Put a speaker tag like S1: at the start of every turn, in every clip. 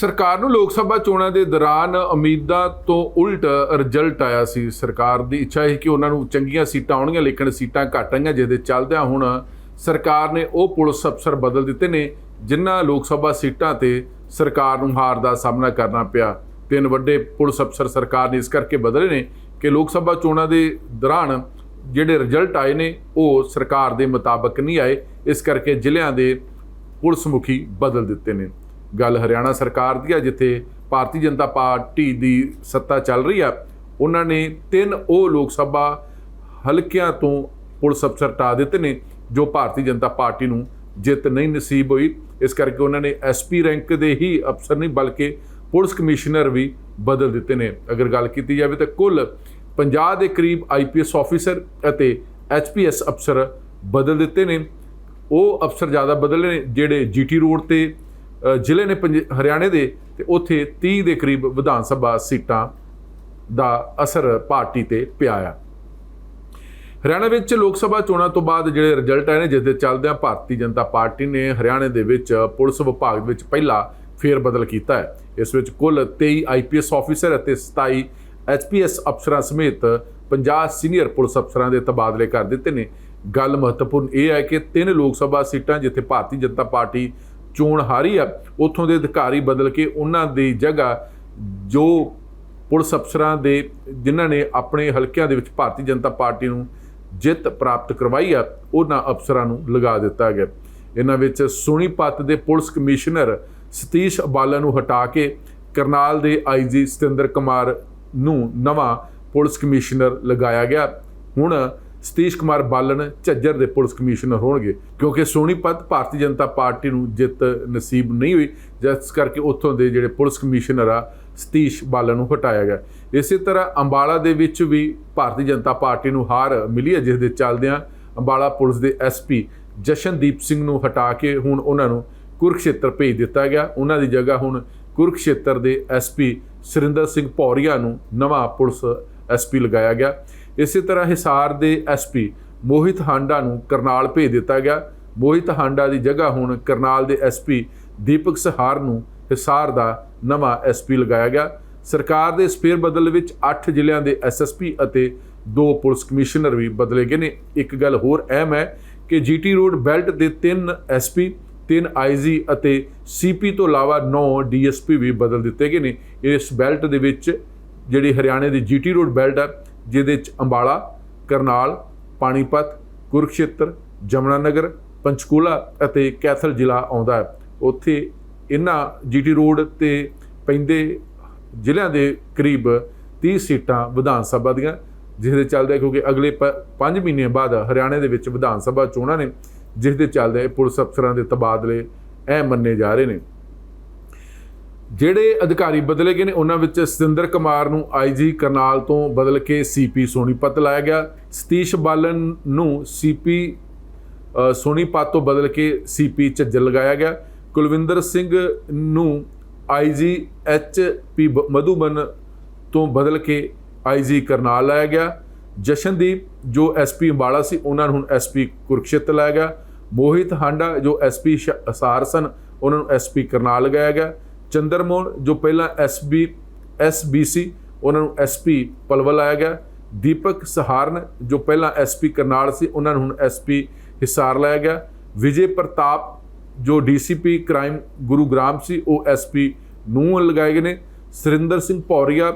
S1: ਸਰਕਾਰ ਨੂੰ ਲੋਕ ਸਭਾ ਚੋਣਾਂ ਦੇ ਦੌਰਾਨ ਉਮੀਦਾਂ ਤੋਂ ਉਲਟ ਰਿਜ਼ਲਟ ਆਇਆ ਸੀ। ਸਰਕਾਰ ਦੀ ਇੱਛਾ ਹੈ ਕਿ ਉਹਨਾਂ ਨੂੰ ਚੰਗੀਆਂ ਸੀਟਾਂ ਆਉਣਗੀਆਂ, ਲੇਕਿਨ ਸੀਟਾਂ ਘੱਟ ਆਈਆਂ, ਜਿਹਦੇ ਚੱਲਦਿਆਂ ਹੁਣ ਸਰਕਾਰ ਨੇ ਉਹ ਪੁਲਿਸ ਅਫਸਰ ਬਦਲ ਦਿੱਤੇ ਨੇ, ਜਿਨ੍ਹਾਂ ਲੋਕ ਸਭਾ ਸੀਟਾਂ ਤੇ ਸਰਕਾਰ ਨੂੰ ਹਾਰ ਦਾ ਸਾਹਮਣਾ ਕਰਨਾ ਪਿਆ। ਤਿੰਨ ਵੱਡੇ ਪੁਲਿਸ ਅਫਸਰ ਸਰਕਾਰ ਨੇ ਇਸ ਕਰਕੇ ਬਦਲੇ ਨੇ ਕਿ ਲੋਕ ਸਭਾ ਚੋਣਾਂ ਦੇ ਦੌਰਾਨ ਜਿਹੜੇ ਰਿਜ਼ਲਟ ਆਏ ਨੇ, ਉਹ ਸਰਕਾਰ ਦੇ ਮੁਤਾਬਕ ਨਹੀਂ ਆਏ। ਇਸ ਕਰਕੇ ਜ਼ਿਲ੍ਹਿਆਂ ਦੇ ਪੁਲਿਸ ਮੁਖੀ ਬਦਲ ਦਿੱਤੇ ਨੇ। ਗੱਲ ਹਰਿਆਣਾ ਸਰਕਾਰ ਦੀ ਆ, ਜਿੱਥੇ ਭਾਰਤੀ ਜਨਤਾ ਪਾਰਟੀ ਦੀ ਸੱਤਾ ਚੱਲ ਰਹੀ ਆ, ਉਹਨਾਂ ਨੇ ਤਿੰਨ ਉਹ ਲੋਕ ਸਭਾ ਹਲਕਿਆਂ ਤੋਂ ਪੁਲਿਸ ਅਫਸਰ ਹਟਾ ਦਿੱਤੇ ਨੇ, ਜੋ ਭਾਰਤੀ ਜਨਤਾ ਪਾਰਟੀ ਨੂੰ ਜਿੱਤ ਨਹੀਂ ਨਸੀਬ ਹੋਈ। ਇਸ ਕਰਕੇ ਉਹਨਾਂ ਨੇ ਐਸਪੀ ਰੈਂਕ ਦੇ ਹੀ ਅਫਸਰ ਨਹੀਂ, ਬਲਕਿ ਪੁਲਿਸ ਕਮਿਸ਼ਨਰ ਵੀ ਬਦਲ ਦਿੱਤੇ ਨੇ। ਅਗਰ ਗੱਲ ਕੀਤੀ ਜਾਵੇ ਤਾਂ ਕੁੱਲ 50 ਦੇ ਕਰੀਬ ਆਈਪੀਐਸ ਆਫੀਸਰ ਅਤੇ ਐਚਪੀਐਸ ਅਫਸਰ ਬਦਲ ਦਿੱਤੇ ਨੇ। ਉਹ ਅਫਸਰ ਜ਼ਿਆਦਾ ਬਦਲੇ ਨੇ, ਜਿਹੜੇ ਜੀਟੀ ਰੋਡ ਤੇ ਜ਼ਿਲ੍ਹੇ ਨੇ ਪੰਜ- ਹਰਿਆਣੇ ਦੇ ਤੇ ਉੱਥੇ 30 ਦੇ ਕਰੀਬ ਵਿਧਾਨ ਸਭਾ ਸੀਟਾਂ ਦਾ ਅਸਰ ਪਾਰਟੀ ਤੇ ਪਿਆ ਆ। ਹਰਿਆਣਾ ਵਿੱਚ ਲੋਕ ਸਭਾ ਚੋਣਾਂ ਤੋਂ ਬਾਅਦ ਜਿਹੜੇ ਰਿਜ਼ਲਟ ਆਏ ਨੇ, ਜਿਸ ਦੇ ਚੱਲਦਿਆਂ ਭਾਰਤੀ ਜਨਤਾ ਪਾਰਟੀ ਨੇ ਹਰਿਆਣੇ ਦੇ ਵਿੱਚ ਪੁਲਿਸ ਵਿਭਾਗ ਵਿੱਚ ਪਹਿਲਾ ਫੇਰ ਬਦਲ ਕੀਤਾ ਹੈ। ਇਸ ਵਿੱਚ ਕੁੱਲ 23 ਆਈਪੀਐਸ ਆਫੀਸਰ ਅਤੇ 27 ਐਚਪੀਐਸ ਅਫਸਰਾਂ ਸਮੇਤ 50 ਸੀਨੀਅਰ ਪੁਲਿਸ ਅਫਸਰਾਂ ਦੇ ਤਬਾਦਲੇ ਕਰ ਦਿੱਤੇ ਨੇ। ਗੱਲ ਮਹੱਤਵਪੂਰਨ ਇਹ ਹੈ ਕਿ ਤਿੰਨ ਲੋਕ ਸਭਾ ਸੀਟਾਂ ਜਿੱਥੇ ਭਾਰਤੀ ਜਨਤਾ ਪਾਰਟੀ ਚੋਣ ਹਾਰੀ ਆ, ਉੱਥੋਂ ਦੇ ਅਧਿਕਾਰੀ ਬਦਲ ਕੇ ਉਹਨਾਂ ਦੀ ਜਗ੍ਹਾ ਜੋ ਪੁਲਿਸ ਅਫਸਰਾਂ ਦੇ, ਜਿਨ੍ਹਾਂ ਨੇ ਆਪਣੇ ਹਲਕਿਆਂ ਦੇ ਵਿੱਚ ਭਾਰਤੀ ਜਨਤਾ ਪਾਰਟੀ ਨੂੰ ਜਿੱਤ ਪ੍ਰਾਪਤ ਕਰਵਾਈ ਆ, ਉਹਨਾਂ ਅਫਸਰਾਂ ਨੂੰ ਲਗਾ ਦਿੱਤਾ ਗਿਆ। ਇਹਨਾਂ ਵਿੱਚ ਸੋਨੀਪਤ ਦੇ ਪੁਲਿਸ ਕਮਿਸ਼ਨਰ ਸਤੀਸ਼ ਅਬਾਲਾ ਨੂੰ ਹਟਾ ਕੇ ਕਰਨਾਲ ਦੇ ਆਈਜੀ ਸਤਿੰਦਰ ਕੁਮਾਰ ਨੂੰ ਨਵਾਂ ਪੁਲਿਸ ਕਮਿਸ਼ਨਰ ਲਗਾਇਆ ਗਿਆ। ਹੁਣ ਸਤੀਸ਼ ਕੁਮਾਰ ਬਾਲਣ ਝੱਜਰ ਦੇ ਪੁਲਿਸ ਕਮਿਸ਼ਨਰ ਹੋਣਗੇ, ਕਿਉਂਕਿ ਸੋਨੀਪਤ ਭਾਰਤੀ ਜਨਤਾ ਪਾਰਟੀ ਨੂੰ ਜਿੱਤ ਨਸੀਬ ਨਹੀਂ ਹੋਈ, ਜਿਸ ਕਰਕੇ ਉੱਥੋਂ ਦੇ ਜਿਹੜੇ ਪੁਲਿਸ ਕਮਿਸ਼ਨਰ ਆ, ਸਤੀਸ਼ ਬਾਲਣ ਨੂੰ ਹਟਾਇਆ ਗਿਆ। ਇਸੇ ਤਰ੍ਹਾਂ ਅੰਬਾਲਾ ਦੇ ਵਿੱਚ ਵੀ ਭਾਰਤੀ ਜਨਤਾ ਪਾਰਟੀ ਨੂੰ ਹਾਰ ਮਿਲੀ ਹੈ, ਜਿਸ ਦੇ ਚੱਲਦਿਆਂ ਅੰਬਾਲਾ ਪੁਲਿਸ ਦੇ ਐਸਪੀ ਜਸ਼ਨਦੀਪ ਸਿੰਘ ਨੂੰ ਹਟਾ ਕੇ ਹੁਣ ਉਹਨਾਂ ਨੂੰ ਕੁਰਕਸ਼ੇਤਰ ਭੇਜ ਦਿੱਤਾ ਗਿਆ। ਉਹਨਾਂ ਦੀ ਜਗ੍ਹਾ ਹੁਣ ਕੁਰਕਸ਼ੇਤਰ ਦੇ ਐਸਪੀ ਸੁਰਿੰਦਰ ਸਿੰਘ ਪੌਰੀਆ ਨੂੰ ਨਵਾਂ ਪੁਲਿਸ ਐਸਪੀ ਲਗਾਇਆ ਗਿਆ। ਇਸੇ ਤਰ੍ਹਾਂ ਹਿਸਾਰ ਦੇ ਐਸਪੀ ਮੋਹਿਤ ਹਾਂਡਾ ਨੂੰ ਕਰਨਾਲ ਭੇਜ ਦਿੱਤਾ ਗਿਆ। ਮੋਹਿਤ ਹਾਂਡਾ ਦੀ ਜਗ੍ਹਾ ਹੁਣ ਕਰਨਾਲ ਦੇ ਐਸਪੀ ਦੀਪਕ ਸਹਾਰ ਨੂੰ ਹਿਸਾਰ ਦਾ ਨਵਾਂ ਐਸਪੀ ਲਗਾਇਆ ਗਿਆ। ਸਰਕਾਰ ਦੇ ਇਸ ਫੇਰ ਬਦਲ ਵਿੱਚ 8 ਜ਼ਿਲ੍ਹਿਆਂ ਦੇ ਐਸਐਸਪੀ ਅਤੇ ਦੋ ਪੁਲਿਸ ਕਮਿਸ਼ਨਰ ਵੀ ਬਦਲੇ ਗਏ ਨੇ। ਇੱਕ ਗੱਲ ਹੋਰ ਅਹਿਮ ਹੈ ਕਿ ਜੀਟੀ ਰੋਡ ਬੈਲਟ ਦੇ ਤਿੰਨ ਐਸਪੀ ਤਿੰਨ ਆਈਜੀ ਅਤੇ ਸੀਪੀ ਤੋਂ ਇਲਾਵਾ 9 ਡੀਐਸਪੀ ਵੀ ਬਦਲ ਦਿੱਤੇ ਗਏ ਨੇ। ਇਸ ਬੈਲਟ ਦੇ ਵਿੱਚ ਜਿਹੜੀ ਹਰਿਆਣੇ ਦੀ ਜੀਟੀ ਰੋਡ ਬੈਲਟ ਹੈ ਜਿਹਦੇ 'ਚ ਅੰਬਾਲਾ, ਕਰਨਾਲ, ਪਾਣੀਪਤ, ਕੁਰਕਸ਼ੇਤਰ, ਜਮਨਾਨਗਰ, ਪੰਚਕੂਲਾ ਅਤੇ ਕੈਥਲ ਜ਼ਿਲ੍ਹਾ ਆਉਂਦਾ ਹੈ। ਉੱਥੇ ਇਹਨਾਂ ਜੀਟੀ ਰੋਡ ਤੇ ਪੈਂਦੇ ਜ਼ਿਲ੍ਹਿਆਂ ਦੇ ਕਰੀਬ 30 ਸੀਟਾਂ ਵਿਧਾਨ ਸਭਾ ਦੀਆਂ ਜਿਸ ਦੇ ਚੱਲਦੇ ਕਿਉਂਕਿ ਅਗਲੇ 5 ਮਹੀਨੇ ਬਾਅਦ ਹਰਿਆਣੇ ਦੇ ਵਿੱਚ ਵਿਧਾਨ ਸਭਾ ਚੋਣਾਂ ਨੇ, ਜਿਸ ਦੇ ਚੱਲਦੇ ਪੁਲਿਸ ਅਫਸਰਾਂ ਦੇ ਤਬਾਦਲੇ ਐ ਮੰਨੇ ਜਾ ਰਹੇ ਨੇ। ਜਿਹੜੇ ਅਧਿਕਾਰੀ ਬਦਲੇ ਗਏ ਨੇ, ਉਹਨਾਂ ਵਿੱਚ ਸਤਿੰਦਰ ਕੁਮਾਰ ਨੂੰ ਆਈਜੀ ਕਰਨਾਲ ਤੋਂ ਬਦਲ ਕੇ ਸੀਪੀ ਸੋਨੀਪਤ ਲਾਇਆ ਗਿਆ। ਸਤੀਸ਼ ਬਾਲਨ ਨੂੰ ਸੀਪੀ ਸੋਨੀਪਤ ਤੋਂ ਬਦਲ ਕੇ ਸੀਪੀ ਝੱਜਰ ਲਗਾਇਆ ਗਿਆ। ਕੁਲਵਿੰਦਰ ਸਿੰਘ ਨੂੰ ਆਈਜੀ ਐਚ ਪੀ ਮਧੂਬਨ ਤੋਂ ਬਦਲ ਕੇ ਆਈਜੀ ਕਰਨਾਲ ਲਾਇਆ ਗਿਆ। ਜਸ਼ਨਦੀਪ, ਜੋ ਐਸਪੀ ਅੰਬਾਲਾ ਸੀ, ਉਹਨਾਂ ਨੂੰ ਹੁਣ ਐਸਪੀ ਕੁਰਕਸ਼ੇਤਰ ਲਾਇਆ ਗਿਆ। ਮੋਹਿਤ ਹਾਂਡਾ, ਜੋ ਐਸਪੀ ਅਸਾਰ ਸਨ ਉਹਨਾਂ ਨੂੰ ਐਸਪੀ ਕਰਨਾਲ ਲਗਾਇਆ ਗਿਆ। ਚੰਦਰਮੋਹਨ, ਜੋ ਪਹਿਲਾਂ ਐਸਬੀ ਐਸਬੀਸੀ ਉਹਨਾਂ ਨੂੰ ਐਸਪੀ ਪਲਵਲ ਲਾਇਆ ਗਿਆ। ਦੀਪਕ ਸਹਾਰਨ, ਜੋ ਪਹਿਲਾਂ ਐਸਪੀ ਕਰਨਾਲ ਸੀ, ਉਹਨਾਂ ਨੂੰ ਹੁਣ ਐਸਪੀ ਹਿਸਾਰ ਲਾਇਆ ਗਿਆ। ਵਿਜੇ ਪ੍ਰਤਾਪ, ਜੋ ਡੀਸੀਪੀ ਕ੍ਰਾਈਮ ਗੁਰੂਗ੍ਰਾਮ ਸੀ, ਉਹ ਐਸਪੀ ਨੂੰ ਲਗਾਏ ਗਏ ਨੇ। ਸੁਰਿੰਦਰ ਸਿੰਘ ਪੌਰੀਆ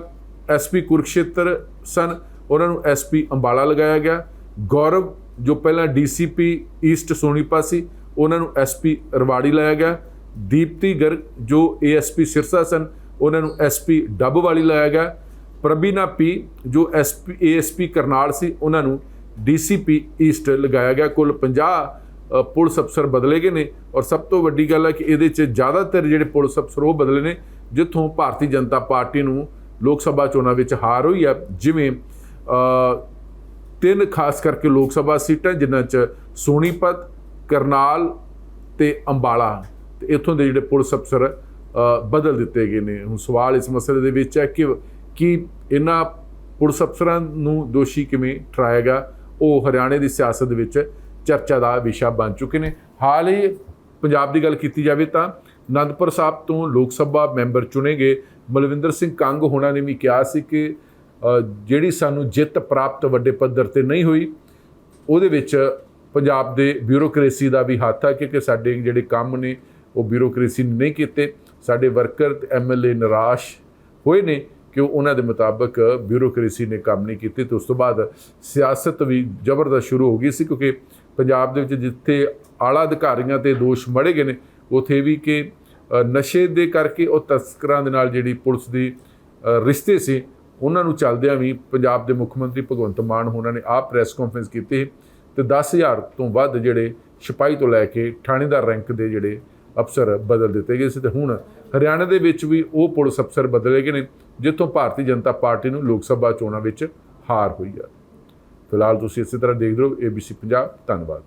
S1: ਐਸਪੀ ਕੁਰਕਸ਼ੇਤਰ ਸਨ, ਉਹਨਾਂ ਨੂੰ ਐਸਪੀ ਅੰਬਾਲਾ ਲਗਾਇਆ ਗਿਆ। ਗੌਰਵ, ਜੋ ਪਹਿਲਾਂ ਡੀਸੀਪੀ ਈਸਟ ਸੋਨੀਪਾ ਸੀ, ਉਹਨਾਂ ਨੂੰ ਐਸਪੀ ਰਵਾੜੀ ਲਾਇਆ ਗਿਆ। ਦੀਪਤੀ ਗਰਗ, ਜੋ ਏਐਸਪੀ ਸਿਰਸਾ ਸਨ, ਉਹਨਾਂ ਨੂੰ ਐਸਪੀ ਡੱਬ ਵਾਲੀ ਲਾਇਆ ਗਿਆ। ਪ੍ਰਬੀਨਾ ਪੀ ਜੋ ਐਸਪੀ ਏਐਸਪੀ ਕਰਨਾਲ ਸੀ, ਉਹਨਾਂ ਨੂੰ ਡੀਸੀਪੀ ਈਸਟ ਲਗਾਇਆ ਗਿਆ। ਕੁੱਲ 50 ਪੁਲਿਸ ਅਫਸਰ ਬਦਲੇ ਗਏ ਨੇ ਔਰ ਸਭ ਤੋਂ ਵੱਡੀ ਗੱਲ ਹੈ ਕਿ ਇਹਦੇ 'ਚ ਜ਼ਿਆਦਾਤਰ ਜਿਹੜੇ ਪੁਲਿਸ ਅਫਸਰ ਉਹ ਬਦਲੇ ਨੇ, ਜਿੱਥੋਂ ਭਾਰਤੀ ਜਨਤਾ ਪਾਰਟੀ ਨੂੰ ਲੋਕ ਸਭਾ ਚੋਣਾਂ ਵਿੱਚ ਹਾਰ ਹੋਈ ਹੈ। ਜਿਵੇਂ ਤਿੰਨ ਖਾਸ ਕਰਕੇ ਲੋਕ ਸਭਾ ਸੀਟਾਂ, ਜਿਨ੍ਹਾਂ 'ਚ ਸੋਨੀਪਤ, ਕਰਨਾਲ ਤੇ ਅੰਬਾਲਾ। ਤੇ ਇੱਥੋਂ ਦੇ ਜਿਹੜੇ ਪੁਲਿਸ ਅਫਸਰ ਬਦਲ ਦਿੱਤੇ ਗਏ ਨੇ। ਹੁਣ ਸਵਾਲ ਇਸ ਮਸਲੇ ਦੇ ਵਿੱਚ ਹੈ ਕਿ, ਕੀ ਇਹਨਾਂ ਪੁਲਿਸ ਅਫਸਰਾਂ ਨੂੰ ਦੋਸ਼ੀ ਕਿਵੇਂ ਠਹਿਰਾਏਗਾ ਉਹ ਹਰਿਆਣੇ ਦੀ ਸਿਆਸਤ ਵਿੱਚ ਚਰਚਾ ਦਾ ਵਿਸ਼ਾ ਬਣ ਚੁੱਕੇ ਨੇ। ਹਾਲ ਹੀ ਪੰਜਾਬ ਦੀ ਗੱਲ ਕੀਤੀ ਜਾਵੇ ਤਾਂ ਅਨੰਦਪੁਰ ਸਾਹਿਬ ਤੋਂ ਲੋਕ ਸਭਾ ਮੈਂਬਰ ਚੁਣੇ ਗਏ। ਮਲਵਿੰਦਰ ਸਿੰਘ ਕੰਗ ਹੋਣਾ ਨੇ ਵੀ ਕਿਹਾ ਸੀ ਕਿ ਜਿਹੜੀ ਸਾਨੂੰ ਜਿੱਤ ਪ੍ਰਾਪਤ ਵੱਡੇ ਪੱਧਰ ਤੇ ਨਹੀਂ ਹੋਈ, ਉਹਦੇ ਵਿੱਚ ਪੰਜਾਬ ਦੇ ਬਿਊਰੋਕ੍ਰੇਸੀ ਦਾ ਵੀ ਹੱਥ ਹੈ, ਕਿਉਂਕਿ ਸਾਡੇ ਜਿਹੜੇ ਕੰਮ ਨੇ ਉਹ ਬਿਊਰੋਕ੍ਰੇਸੀ ਨੇ ਨਹੀਂ ਕੀਤੇ। ਸਾਡੇ ਵਰਕਰ ਤੇ ਐਮਐਲਏ ਨਿਰਾਸ਼ ਹੋਏ ਨੇ ਕਿ ਉਹਨਾਂ ਦੇ ਮੁਤਾਬਕ ਬਿਊਰੋਕ੍ਰੇਸੀ ਨੇ ਕੰਮ ਨਹੀਂ ਕੀਤੇ। ਤੇ ਉਸ ਤੋਂ ਬਾਅਦ ਸਿਆਸਤ ਵੀ ਜ਼ਬਰਦਸਤ ਸ਼ੁਰੂ ਹੋ ਗਈ ਸੀ ਕਿਉਂਕਿ ਪੰਜਾਬ ਦੇ ਵਿੱਚ ਜਿੱਥੇ ਆਲਾ ਅਧਿਕਾਰੀਆਂ ਤੇ ਦੋਸ਼ ਮੜੇ ਗਏ ਨੇ, ਉਥੇ ਵੀ ਕਿ ਨਸ਼ੇ ਦੇ ਕਰਕੇ ਉਹ ਤਸਕਰਾਂ ਦੇ ਨਾਲ ਜਿਹੜੀ ਪੁਲਿਸ ਦੀ ਰਿਸ਼ਤੇ ਸੀ, ਉਹਨਾਂ ਨੂੰ ਚੱਲਦਿਆਂ ਵੀ ਪੰਜਾਬ ਦੇ ਮੁੱਖ ਮੰਤਰੀ ਭਗਵੰਤ ਮਾਨ ਉਹਨਾਂ ਨੇ ਆਪ ਪ੍ਰੈਸ ਕਾਨਫਰੰਸ ਕੀਤੀ। ਤੇ 10000 ਤੋਂ ਵੱਧ ਜਿਹੜੇ ਸਿਪਾਹੀ ਤੋਂ ਲੈ ਕੇ ਥਾਣੇਦਾਰ ਰੈਂਕ ਦੇ ਜਿਹੜੇ ਅਫਸਰ ਬਦਲ ਦਿੱਤੇ ਗਏ ਸੀ ਤੇ ਹੁਣ ਹਰਿਆਣਾ ਦੇ ਵਿੱਚ ਵੀ ਉਹ ਪੁਲਿਸ ਅਫਸਰ ਬਦਲੇ ਗਏ ਨੇ, ਜਿੱਥੋਂ ਭਾਰਤੀ ਜਨਤਾ ਪਾਰਟੀ ਨੂੰ ਲੋਕ ਸਭਾ ਚੋਣਾਂ ਵਿੱਚ ਹਾਰ ਹੋਈ ਹੈ ਫਿਲਹਾਲ ਤੁਸੀਂ ਇਸੇ ਤਰ੍ਹਾਂ ਦੇਖਦੇ ਰਹੋ ABC ਪੰਜਾਬ, ਧੰਨਵਾਦ।